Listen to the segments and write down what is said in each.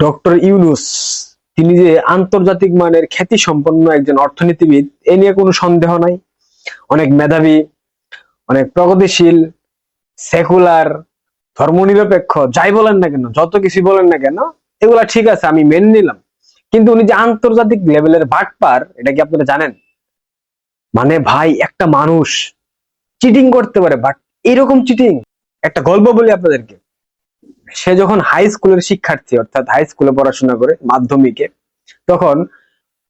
Doctor Yunus, তিনি যে আন্তর্জাতিক মানের খ্যাতি সম্পন্ন একজন অর্থনীতিবিদ, এ নিয়ে কোনো সন্দেহ নাই। অনেক মেধাবী, অনেক প্রগতিশীল, সেকুলার, ধর্মনিরপেক্ষ, যাই বলেন না কেন, যত কিছু বলেন না কেন, এগুলা ঠিক আছে, আমি মেনে নিলাম। কিন্তু উনি যে আন্তর্জাতিক লেভেলের বাটপার, এটা কি আপনারা জানেন? মানে ভাই, একটা মানুষ চিটিং করতে পারে বাট এরকম চিটিং একটা গল্প বলি আপনাদেরকে। সে যখন হাই স্কুলের শিক্ষার্থী, অর্থাৎ হাই স্কুলে পড়াশোনা করে মাধ্যমিকে, তখন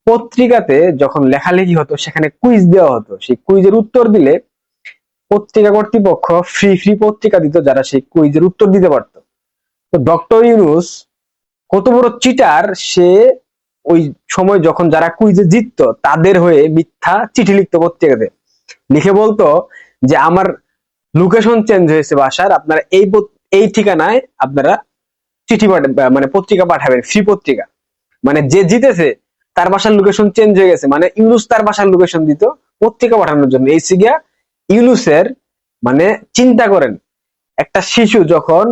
পত্রিকাতে যখন লেখালেখি হতো, সেখানে কুইজ দেওয়া হতো। সেই কুইজের উত্তর দিলে পত্রিকা কর্তৃপক্ষ ফ্রি ফ্রি পত্রিকা দিত, যারা সেই কুইজের উত্তর দিতে পারত। তো ডক্টর ইউনুস কত বড় চিটার সে ওই সময় যখন যারা কুইজে জিততো, তাদের হয়ে মিথ্যা চিঠি লিখতো পত্রিকাতে। লিখে বলতো যে, আমার লোকেশন চেঞ্জ হয়েছে বাসার, আপনারা এই এই ঠিকানায় আপনারা চিঠি মানে পত্রিকা পাঠাবেন ফ্রি পত্রিকা। মানে যে জিতেছে, তার বাসার লোকেশন চেঞ্জ হয়ে গেছে। মানে ইউনুস তার বাসার লোকেশন দিত পত্রিকা পাঠানোর জন্য। এই সিগিয়া ইউনুসের মানে চিন্তা করেন, একটা শিশু যখন,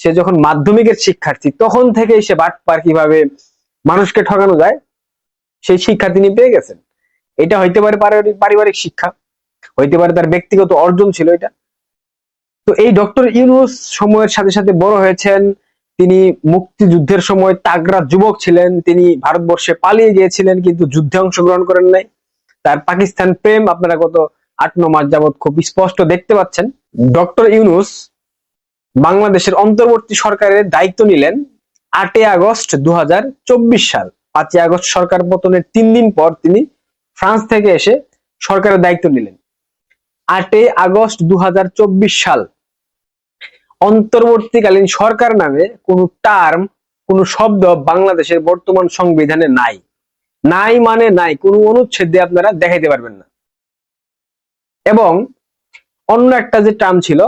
সে যখন মাধ্যমিকের শিক্ষার্থী, তখন থেকেই সে বাট বাটপার কীভাবে মানুষকে ঠকানো যায়, সেই শিক্ষা তিনি পেয়ে গেছেন। এটা হইতে পারে পারিবারিক শিক্ষা, হইতে পারে তার ব্যক্তিগত অর্জন ছিল এটা। তো এই ডক্টর ইউনুস সময়ের সাথে সাথে বড় হয়েছেন। তিনি মুক্তিযুদ্ধের সময় তাগড়া যুবক ছিলেন। তিনি ভারতবর্ষে পালিয়ে গিয়েছিলেন, কিন্তু যুদ্ধে অংশগ্রহণ করেন নাই। তার পাকিস্তান প্রেম আপনারা গত আট, ন মাস যাবৎ খুব স্পষ্ট দেখতে পাচ্ছেন। ডক্টর ইউনুস বাংলাদেশের অন্তর্বর্তী সরকারের দায়িত্ব নিলেন আটই আগস্ট দু হাজার চব্বিশ সাল। পাঁচই আগস্ট সরকার পতনের তিন দিন পর তিনি ফ্রান্স থেকে এসে সরকারের দায়িত্ব নিলেন। আটই আগস্ট দু হাজার চব্বিশ সাল। অন্তর্বর্তীকালীন সরকার নামে কোনো টার্ম, কোনো শব্দ বাংলাদেশের বর্তমান সংবিধানে নাই। নাই মানে নাই, কোনো অনুচ্ছেদে আপনারা দেখাইতে পারবেন না। এবং অন্য একটা যে টার্ম ছিল,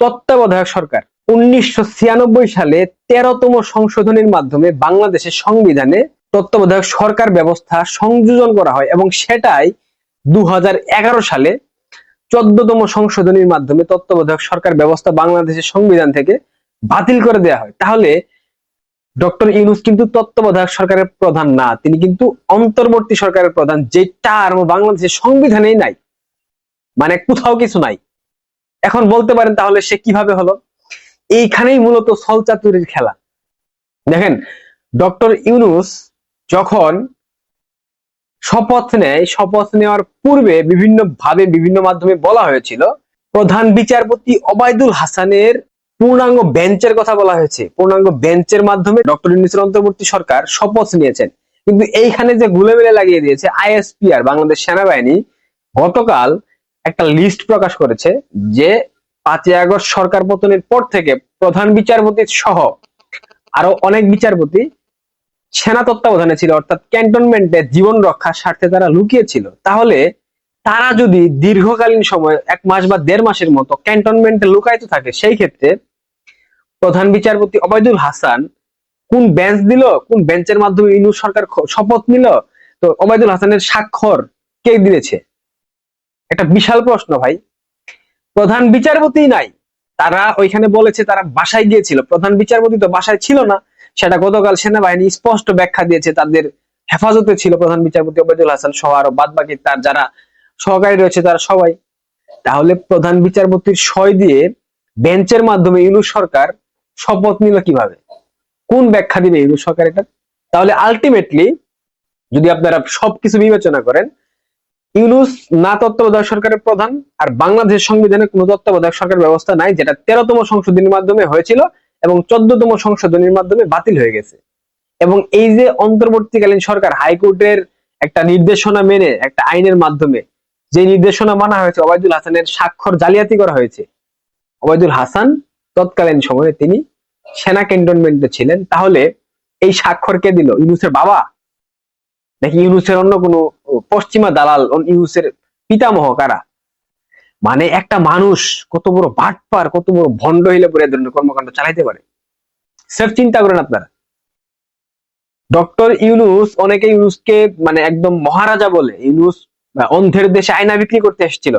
তত্ত্বাবধায়ক সরকার, উনিশশো ছিয়ানব্বই সালে তেরোতম সংশোধনীর মাধ্যমে বাংলাদেশের সংবিধানে তত্ত্বাবধায়ক সরকার ব্যবস্থা সংযোজন করা হয় এবং সেটাই দু হাজার এগারো সালে চোদ্দতম সংশোধনীর মাধ্যমে তত্ত্বাবধায়ক সরকার ব্যবস্থা বাংলাদেশের সংবিধান থেকে বাতিল করে দেওয়া হয়। তাহলে ডক্টর ইউনুস কিন্তু তত্ত্বাবধায়ক সরকারের প্রধান না, তিনি কিন্তু অন্তর্বর্তী সরকারের প্রধান যে টার্ম বাংলাদেশের সংবিধানেই নাই। মানে কোথাও কিছু নাই। এখন বলতে পারেন তাহলে সে কীভাবে হলো? এইখানেই মূলত সলচাতুরির খেলা। দেখেন, ডক্টর ইউনুস যখন শপথ নেয়। শপথ নেওয়ার পূর্বে বিভিন্ন ভাবে বিভিন্ন মাধ্যমে বলা হয়েছিল। প্রধান বিচারপতি ওবায়দুল হাসানের পূর্ণাঙ্গ বেঞ্চের কথা বলা হয়েছে। পূর্ণাঙ্গ বেঞ্চের মাধ্যমে ডক্টর ইউনুসের অন্তর্বর্তী সরকার শপথ নিয়েছেন। কিন্তু এইখানে যে গুলেমেলে লাগিয়ে দিয়েছে আইএসপিআর বাংলাদেশ সেনাবাহিনী, গতকাল একটা লিস্ট প্রকাশ করেছে যে পাঁচই আগস্ট সরকার পতনের পর থেকে প্রধান বিচারপতি সহ আরও অনেক বিচারপতি সেনা তত্ত্বাবধানে ছিল, অর্থাৎ ক্যান্টনমেন্টে জীবন রক্ষার স্বার্থে তারা লুকিয়েছিল, তাহলে তারা যদি দীর্ঘকালীন সময়, এক মাস বা দেড় মাসের মতো ক্যান্টনমেন্টে লুকায়িত থাকে, সেই ক্ষেত্রে প্রধান বিচারপতি ওবায়দুল হাসান কোন বেঞ্চ দিল, কোন বেঞ্চের মাধ্যমে ইনু সরকার শপথ নিল, তো ওবায়দুল হাসানের স্বাক্ষর কে দিয়েছে? একটা বিশাল প্রশ্ন ভাই। প্রধান বিচারপতি নাই, তারা ওইখানে বলেছে তারা বাসায় গিয়েছিল, প্রধান বিচারপতি তো বাসায় ছিল না সেটা গতকাল সেনাবাহিনী স্পষ্ট ব্যাখ্যা দিয়েছে, তাদের হেফাজতে ছিল প্রধান বিচারপতি ওবায়দুল হাসান সহ আরও বাদ বাকি তার যারা সহকারী রয়েছে তারা সবাই। তাহলে প্রধান বিচারপতির সই দিয়ে বেঞ্চের মাধ্যমে ইউনুস সরকার শপথ নিল কীভাবে? কোন ব্যাখ্যা দিবে ইউনুস সরকার এটা? তাহলে আলটিমেটলি যদি আপনারা সবকিছু বিবেচনা করেন, ইউনুস না তত্ত্বাবধায়ক সরকারের প্রধান আর বাংলাদেশ সংবিধানে কোনো তত্ত্বাবধায়ক সরকার ব্যবস্থা নাই, যেটা তেরোতম সংশোধনীর মাধ্যমে হয়েছিল এবং চোদ্দতম সংশোধনীর মাধ্যমে বাতিল হয়ে গেছে। এবং এই যে অন্তর্বর্তীকালীন সরকার হাইকোর্টের একটা নির্দেশনা মেনে, একটা আইনের মাধ্যমে যে নির্দেশনা মানা হয়েছে, ওবায়দুল হাসানের স্বাক্ষর জালিয়াতি করা হয়েছে, ওবায়দুল হাসান তৎকালীন সময়ে তিনি সেনা ক্যান্টনমেন্টে ছিলেন। তাহলে এই স্বাক্ষর কে দিল? ইউনুসের বাবা? নাকি ইউনুসের অন্য কোনো পশ্চিমা দালাল, ইউনুসের পিতামহ কারা? মানে একটা মানুষ কত বড় বাটপার, কত বড় ভণ্ড হইলে পরে ধরনের কর্মকাণ্ড চালাইতে পারে? স্যার, চিন্তা করেন আপনারা। ডক্টর ইউনুস অনেকে ইউনুসকে মানে একদম মহারাজা বলে, ইউনুস অন্ধের দেশে আয়না বিক্রি করতে এসেছিল।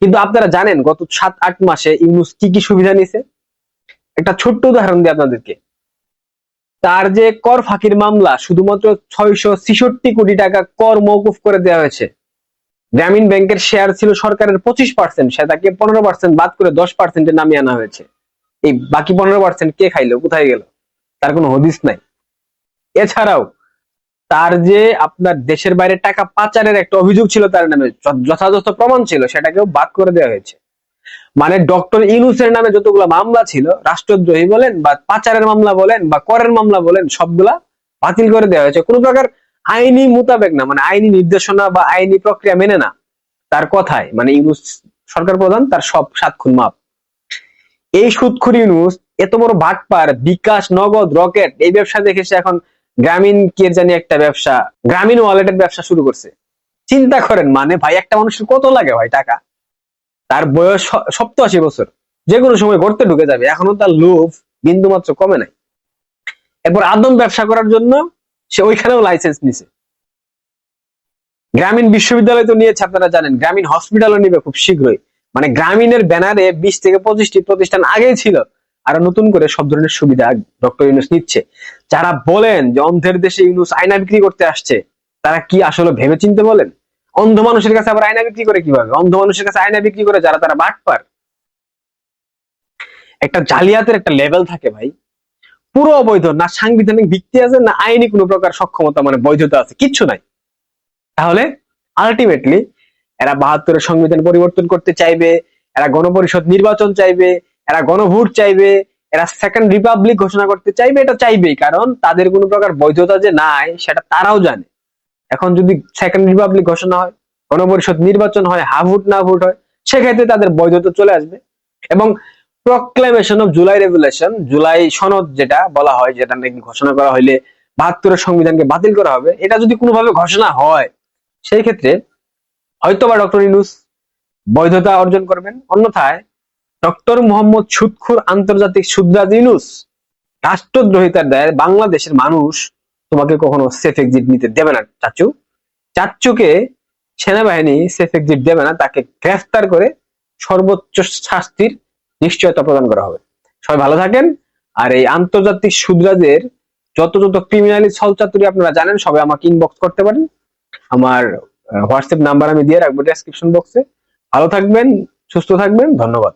কিন্তু আপনারা জানেন, গত সাত, আট মাসে ইউনুস কি কি সুবিধা নিছে? একটা ছোট্ট উদাহরণ দিই আপনাদেরকে। তার যে কর ফাঁকির মামলা, শুধুমাত্র ছয়শো ছেষট্টি কোটি টাকা কর মৌকুফ করে দেওয়া হয়েছে। গ্রামীণ ব্যাংকের শেয়ার ছিল সরকারের পঁচিশ পার্সেন্ট সেটাকে পনেরো পার্সেন্ট বাদ করে দশ পার্সেন্টে নামিয়ে আনা হয়েছে। এই বাকি পনেরো পার্সেন্ট কে খাইলো, কোথায় গেল? তার কোনো হদিস নাই। এছাড়াও, তার যে আপনার দেশের বাইরে টাকা পাচারের একটা অভিযোগ ছিল, তার নামে যথাযথ প্রমাণ ছিল, সেটাকেও বাদ করে দেওয়া হয়েছে। মানে ডক্টর ইনুসের নামে যতগুলো মামলা ছিল, রাষ্ট্রদ্রোহী বলেন বা পাচারের মামলা বলেন বা করের মামলা বলেন, সবগুলা বাতিল করে দেওয়া হয়েছে। কোনো প্রকার আইনি মোতাবেক না মানে আইনি নির্দেশনা বা আইনি প্রক্রিয়া মেনে না, তার কথায় মানে ইউনুস সরকার প্রধান, তার সব সাত খুন মাপ। এই সুদখুর ইউনুস এত বড় ভাটপার বিকাশ, নগদ, রকেট, এই ব্যবসা দেখে সে এখন গ্রামীণ কে জানি একটা ব্যবসা, গ্রামীণ ওয়ালেটের ব্যবসা শুরু করছে। চিন্তা করেন মানে ভাই, একটা মানুষের কত লাগে ভাই টাকা? তার বয়স সপ্তাশি বছর। যে কোনো সময় গড়তে ঢুকে যাবে, এখনও তার লোভ বিন্দু মাত্র কমে নাই। এরপর আদম ব্যবসা করার জন্য সে ওইখানেও লাইসেন্স নিছে। গ্রামীণ বিশ্ববিদ্যালয় তো নিয়েছে, আপনারা জানেন। গ্রামীণ হসপিটালও নিবে খুব শীঘ্রই। মানে গ্রামীণের ব্যানারে বিশ থেকে পঁচিশটি প্রতিষ্ঠান আগেই ছিল, আর নতুন করে সব ধরনের সুবিধা ডক্টর ইউনুস নিচ্ছে। যারা বলেন যে অন্ধের দেশে ইউনুস আয়না বিক্রি করতে আসছে, তারা কি আসলে ভেবে চিনতে বলেন? অন্ধ মানুষের কাছে আবার আয়না বিক্রি করে কীভাবে? অন্ধ মানুষের কাছে আয়না বিক্রি করে যারা তারা বাটপার। একটা জালিয়াতের একটা লেভেল থাকে ভাই। পুরো অবৈধ, না সাংবিধানিক ভিত্তি আছে, না আইনি কোনো প্রকার সক্ষমতা মানে বৈধতা আছে, কিচ্ছু নাই। তাহলে আলটিমেটলি এরা বাহাত্তরের সংবিধান পরিবর্তন করতে চাইবে, এরা গণপরিষদ নির্বাচন চাইবে, এরা গণভোট চাইবে, এরা সেকেন্ড রিপাবলিক ঘোষণা করতে চাইবে, এটা চাইবেই, কারণ তাদের কোনো প্রকার বৈধতা যে নাই, সেটা তারাও জানে। এখন যদি সেকেন্ড রিপাবলিক ঘোষণা হয়, গণপরিষদ নির্বাচন হয়, হা ভোট না ভোট হয়, সেক্ষেত্রে তাদের বৈধতা চলে আসবে। এবং proclamation of July regulation July সনদ যেটা বলা হয়, যেটা নাকি ঘোষণা করা হইলে বাহাত্তরের সংবিধানকে বাতিল করা হবে, এটা যদি কোনোভাবে ঘোষণা হয়, সেই ক্ষেত্রে হয়তোবা ডক্টর ইনুস বৈধতা অর্জন করবেন। অন্যথায় ডক্টর মোহাম্মদ সুদখুর আন্তর্জাতিক সুদরাজ ইনুস রাষ্ট্রদ্রোহিতার দায়ে বাংলাদেশের মানুষ তোমাকে কখনো সেফ এক্সিট নিতে দেবে না, চাচু। চাচুকে সেনাবাহিনী সেফ এক্সিট দেবে না, তাকে গ্রেফতার করে সর্বোচ্চ শাস্তির নিশ্চয়তা প্রদান করা হবে। সবাই ভালো থাকেন। আর এই আন্তর্জাতিক সুদরাজের যত যত ক্রিমিনালি ছলচাতুরি আপনারা জানেন, সবাই আমাকে ইনবক্স করতে পারেন। আমার হোয়াটসঅ্যাপ নাম্বার আমি দিয়ে রাখব ডেসক্রিপশন বক্সে ভালো থাকবেন, সুস্থ থাকবেন, ধন্যবাদ।